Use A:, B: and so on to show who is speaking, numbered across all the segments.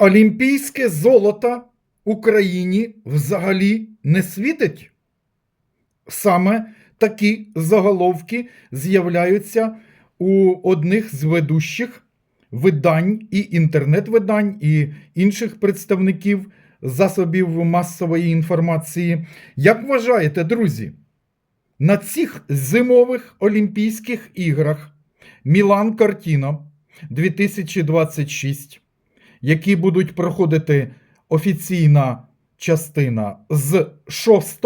A: Олімпійське золото Україні взагалі не світить. Саме такі заголовки з'являються у одних з ведущих видань і інтернет-видань, і інших представників засобів масової інформації. Як вважаєте, друзі, на цих зимових Олімпійських іграх Мілан Картіно 2026, які будуть проходити офіційна частина з 6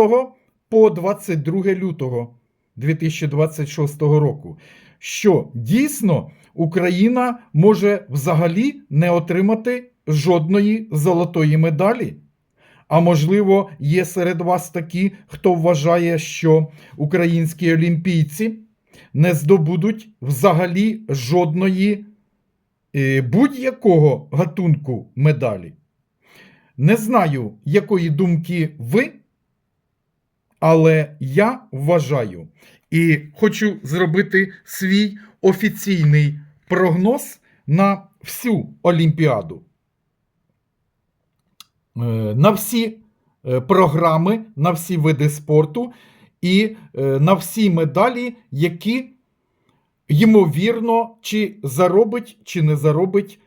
A: по 22 лютого 2026 року, що дійсно Україна може взагалі не отримати жодної золотої медалі. А можливо, є серед вас такі, хто вважає, що українські олімпійці не здобудуть взагалі жодної будь-якого гатунку медалі. Не знаю, якої думки ви, але я вважаю і хочу зробити свій офіційний прогноз на всю Олімпіаду. Е, На всі е, програми, на всі види спорту і е, на всі медалі, які ймовірно, чи заробить, чи не заробить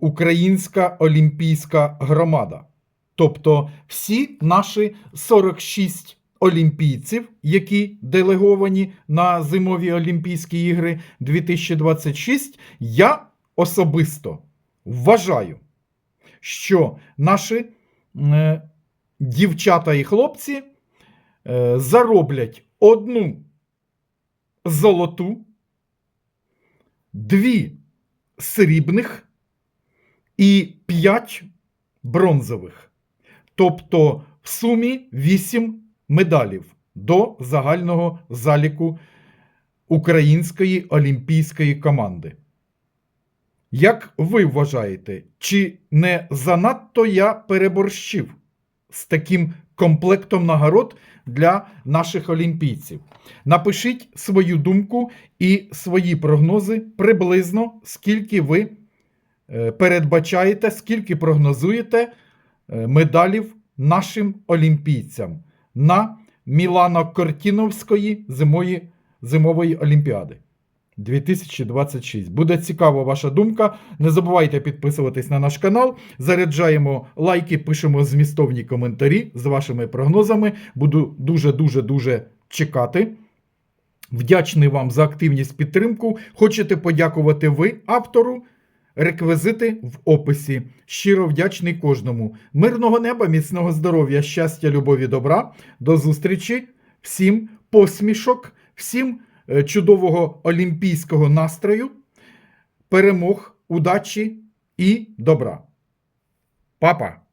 A: Українська олімпійська громада. Тобто всі наші 46 олімпійців, які делеговані на зимові Олімпійські ігри 2026, я особисто вважаю, що наші е, дівчата і хлопці е, зароблять одну золоту, дві срібних і п'ять бронзових. Тобто в сумі 8 медалів до загального заліку української олімпійської команди. Як ви вважаєте, чи не занадто я переборщив з таким комплектом нагород для наших олімпійців? Напишіть свою думку і свої прогнози приблизно, скільки ви е, передбачаєте, скільки прогнозуєте е, медалів нашим олімпійцям на Мілано-Кортіновської зимової олімпіади. 2026. Буде цікава ваша думка. Не забувайте підписуватись на наш канал. Заряджаємо лайки, пишемо змістовні коментарі з вашими прогнозами. Буду дуже-дуже дуже чекати. Вдячний вам за активність підтримку. Хочете подякувати ви автору? Реквізити в описі. Щиро вдячний кожному. Мирного неба, міцного здоров'я, щастя, любові, добра. До зустрічі. Всім посмішок, всім чудового олімпійського настрою, перемог, удачі і добра. Папа!